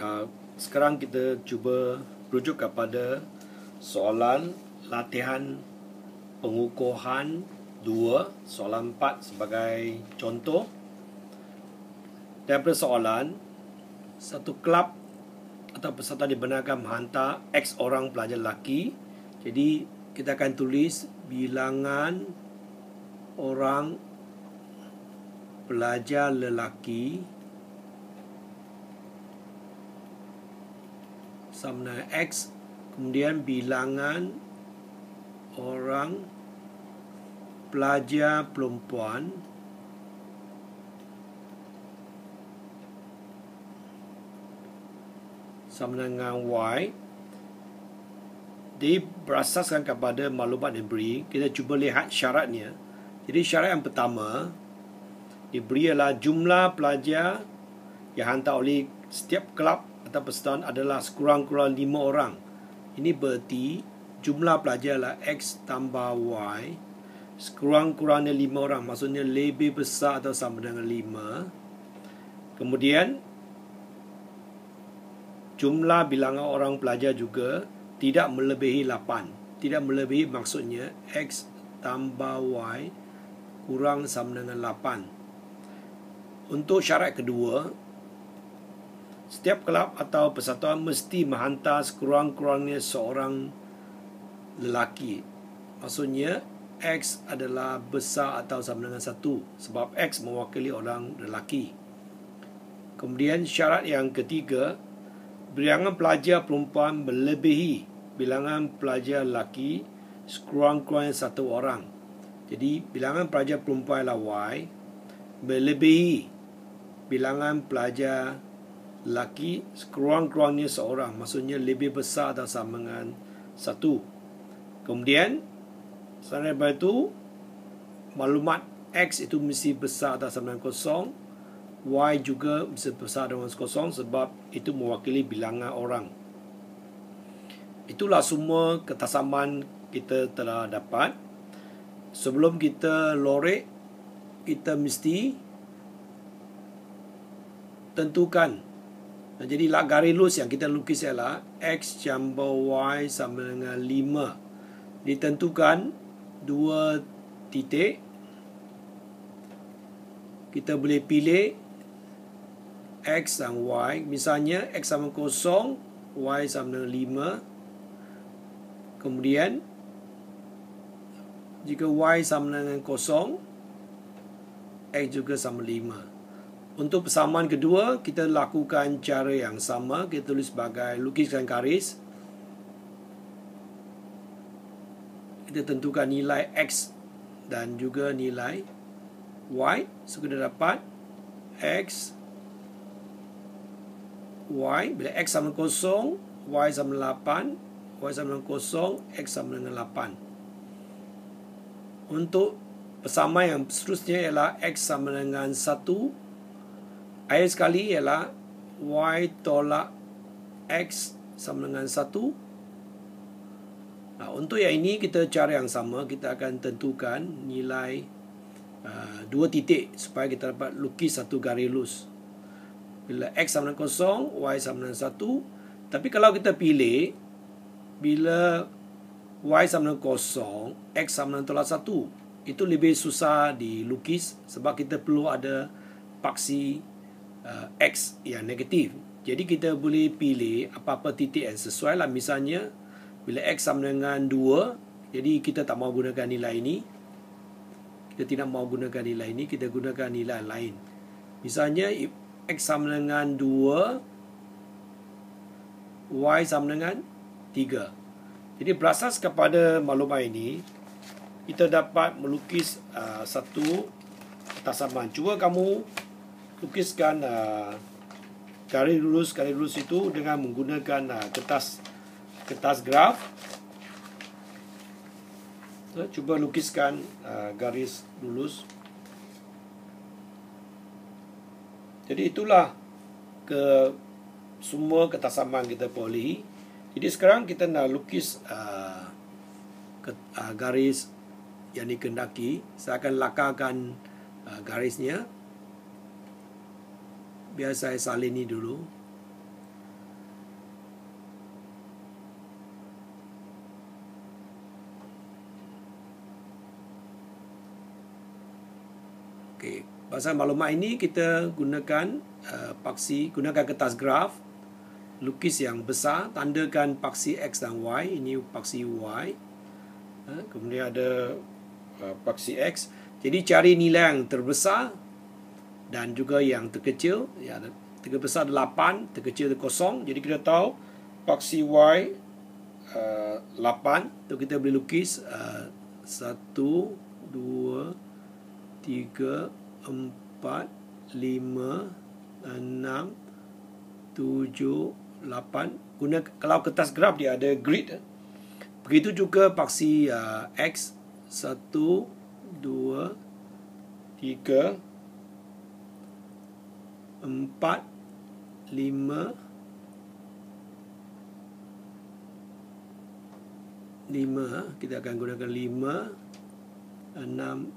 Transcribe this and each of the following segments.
uh, sekarang kita cuba rujuk kepada soalan latihan pengukuhan 2 soalan 4 sebagai contoh. Daripada soalan satu kelab atau peserta dibenarkan menghantar X orang pelajar lelaki. Jadi kita akan tulis bilangan orang pelajar lelaki sama dengan X kemudian bilangan orang pelajar perempuan. Sama dengan Y dia berasaskan kepada maklumat yang diberi kita cuba lihat syaratnya. Jadi syarat yang pertama diberi adalah jumlah pelajar yang hantar oleh setiap kelab atau persatuan adalah sekurang-kurang lima orang. Ini berarti jumlah pelajar adalah X tambah Y sekurang-kurangnya lima orang. Maksudnya lebih besar atau sama dengan lima. Kemudian jumlah bilangan orang pelajar juga tidak melebihi lapan. Tidak melebihi maksudnya X tambah Y kurang sama dengan lapan. Untuk syarat kedua, Setiap kelab atau persatuan mesti menghantar sekurang-kurangnya seorang lelaki. Maksudnya, X adalah besar atau sama dengan satu. Sebab X mewakili orang lelaki. Kemudian syarat yang ketiga, bilangan pelajar perempuan melebihi bilangan pelajar lelaki sekurang-kurangnya satu orang. Jadi, bilangan pelajar perempuan adalah Y melebihi bilangan pelajar laki sekurang-kurangnya seorang maksudnya lebih besar atau sama dengan satu. Kemudian selain daripada itu maklumat X itu mesti besar atau sama dengan kosong. Y juga mesti besar dengan kosong sebab itu mewakili bilangan orang. Itulah semua ketasaman kita telah dapat. Sebelum kita lorek kita mesti tentukan jadi lah lurus yang kita lukis ialah X campur Y sama dengan 5. Ditentukan dua titik. Kita boleh pilih X dan Y. Misalnya X sama kosong, Y sama dengan 5. Kemudian jika Y sama dengan kosong, X juga sama 5. Untuk persamaan kedua, kita lakukan cara yang sama. Kita tulis sebagai lukiskan garis. Kita tentukan nilai X dan juga nilai Y. So, kita dapat X, Y. Bila X sama kosong, Y sama 8. Y sama dengan kosong, X sama dengan 8. Untuk persamaan yang seterusnya ialah X sama dengan 1. Ayat sekali ialah Y tolak X sama dengan 1. Nah, untuk yang ini kita cara yang sama. Kita akan tentukan nilai uh, dua titik supaya kita dapat lukis satu garis lurus. Bila X sama dengan kosong, Y sama dengan 1. Tapi kalau kita pilih, bila Y sama dengan kosong, X sama dengan tolak 1. Itu lebih susah dilukis sebab kita perlu ada paksi uh, X yang negatif. Jadi kita boleh pilih apa-apa titik yang sesuai lah. Misalnya, bila X sama dengan 2, jadi kita tak mahu gunakan nilai ini. Kita tidak mahu gunakan nilai ini, kita gunakan nilai lain. Misalnya, X sama dengan 2, Y sama dengan 3. Jadi berasas kepada maklumat ini, kita dapat melukis uh, satu tasaman. Cuba kamu lukiskan garis lurus garis lurus itu dengan menggunakan uh, kertas kertas graf. So, cuba lukiskan uh, garis lurus. Jadi itulah ke semua ketasaman kita poli. Jadi sekarang kita nak lukis uh, ke, uh, garis yang dikendaki. Saya akan lakarkan uh, garisnya biar saya salini dulu. Okey, pasal maklumat ini kita gunakan uh, paksi gunakan kertas graf lukis yang besar tandakan paksi x dan y. Ini paksi y. Uh, kemudian ada uh, paksi x. Jadi cari nilai yang terbesar dan juga yang terkecil. Ya, terbesar 8, terkecil 0. Jadi kita tahu paksi Y uh, 8. Tu kita boleh lukis uh, 1, 2, 3, empat, lima, enam, tujuh, lapan. Guna kalau kertas graf dia ada grid. Begitu juga paksi uh, X. Satu, dua, tiga, empat, lima, lima. Kita akan gunakan lima, enam,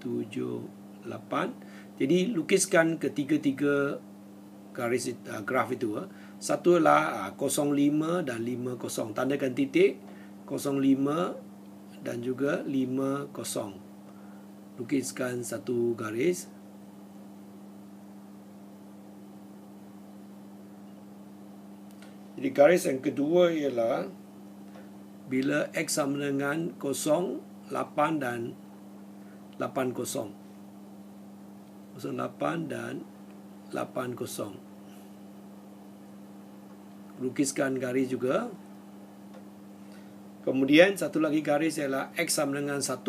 tujuh, 8. Jadi lukiskan ketiga-tiga garis uh, graf itu. Uh. Satu adalah uh, 05 dan 50. Tandakan titik 05 dan juga 50. Lukiskan satu garis. Jadi garis yang kedua ialah bila X sama dengan 0, 8 dan 80. 08 dan 80 lukiskan garis juga. Kemudian satu lagi garis ialah X sama dengan 1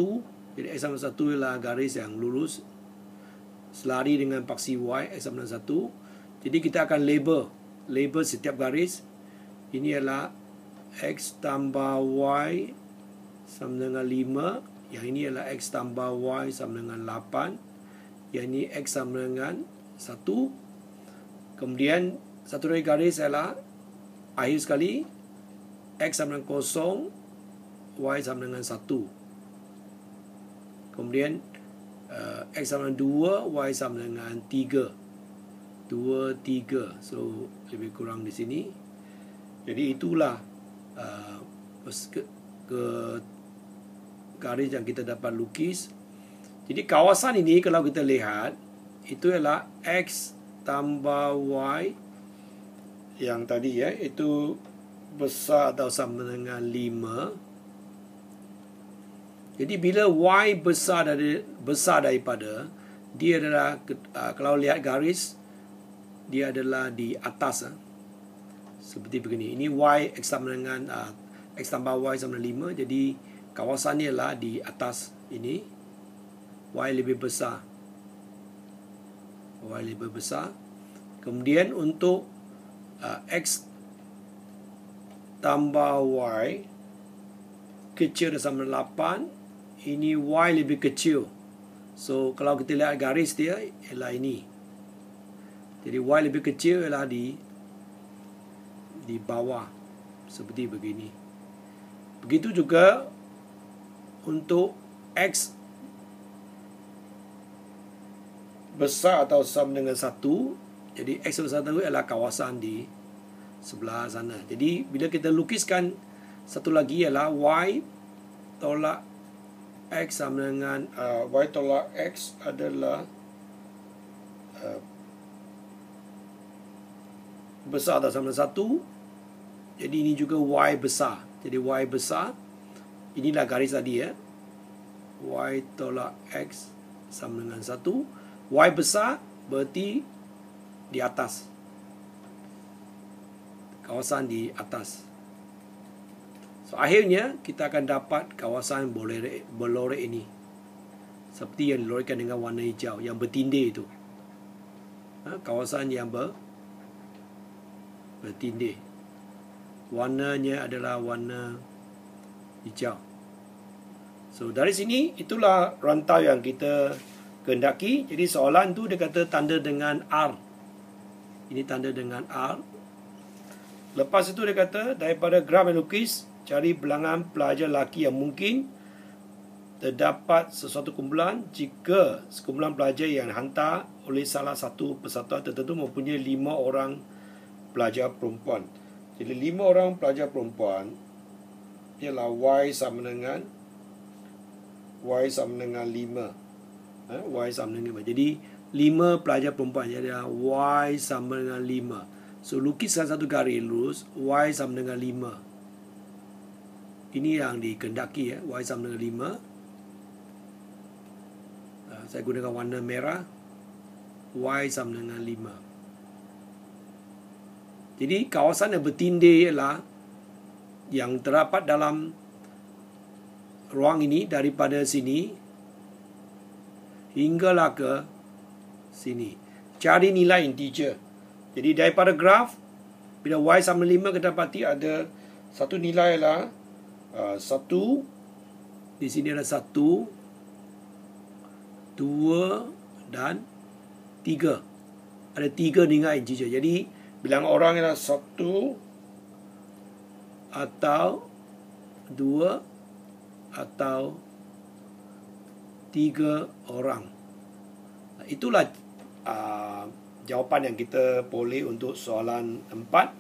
jadi X sama dengan 1 ialah garis yang lurus. Selari dengan paksi Y X sama dengan 1 jadi kita akan label label setiap garis ini ialah X tambah Y sama dengan 5 yang ini ialah X tambah Y sama dengan 8 yang ini X sama dengan 1 kemudian satu lagi garis ialah akhir sekali X sama dengan 0 Y sama dengan 1 kemudian uh, X sama dengan 2 Y sama dengan 3 2, 3 so lebih kurang di sini jadi itulah uh, ke, ke garis yang kita dapat lukis jadi kawasan ini kalau kita lihat itu ialah X tambah Y yang tadi ya itu besar atau sama dengan 5. Jadi bila Y besar dari besar daripada dia adalah uh, kalau lihat garis dia adalah di atas uh, seperti begini. Ini Y X sama dengan uh, X tambah Y sama dengan 5 jadi kawasannya lah di atas ini. Y lebih besar. Y lebih besar. Kemudian untuk uh, X tambah Y kecil sama 8 ini Y lebih kecil. So kalau kita lihat garis dia ialah ini. Jadi Y lebih kecil ialah di di bawah seperti begini. Begitu juga untuk X besar atau sama dengan satu jadi X besar satu adalah kawasan di sebelah sana. Jadi bila kita lukiskan satu lagi ialah Y tolak X sama dengan uh, Y tolak X adalah uh, besar atau sama dengan satu jadi ini juga Y besar jadi Y besar inilah garis tadi ya Y tolak X sama dengan satu Y besar berarti di atas. Kawasan di atas. So akhirnya kita akan dapat kawasan bolore ini. Seperti yang dilorkan dengan warna hijau yang bertindih itu. Ha, kawasan yang ber bertindih. Warnanya adalah warna hijau. So dari sini itulah rantai yang kita kehendaki. Jadi soalan tu dia kata tanda dengan R. Ini tanda dengan R. Lepas itu dia kata daripada graf yang lukis cari bilangan pelajar lelaki yang mungkin terdapat sesuatu kumpulan jika sekumpulan pelajar yang hantar oleh salah satu persatuan tertentu mempunyai lima orang pelajar perempuan. Jadi lima orang pelajar perempuan ialah Y sama dengan Y sama dengan 5 eh, Y sama dengan 5. Jadi 5 pelajar perempuan. Jadi y sama dengan 5 so lukiskan satu garis lurus y sama dengan 5 ini yang dikendaki ya y sama dengan 5 uh, saya gunakan warna merah. Y sama dengan 5 jadi kawasan yang bertindih ialah yang terdapat dalam ruang ini daripada sini hinggalah ke sini. Cari nilai integer. Jadi daripada graf, bila y sama 5 kita dapati ada satu nilai lah. Uh, satu. Di sini ada satu. Dua. Dan tiga. Ada tiga nilai integer. Jadi bilang orang ialah satu. Atau dua. Atau tiga orang. Itulah uh, jawapan yang kita boleh untuk soalan empat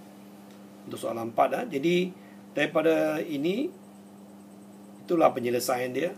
untuk soalan empat uh. jadi daripada ini itulah penyelesaian dia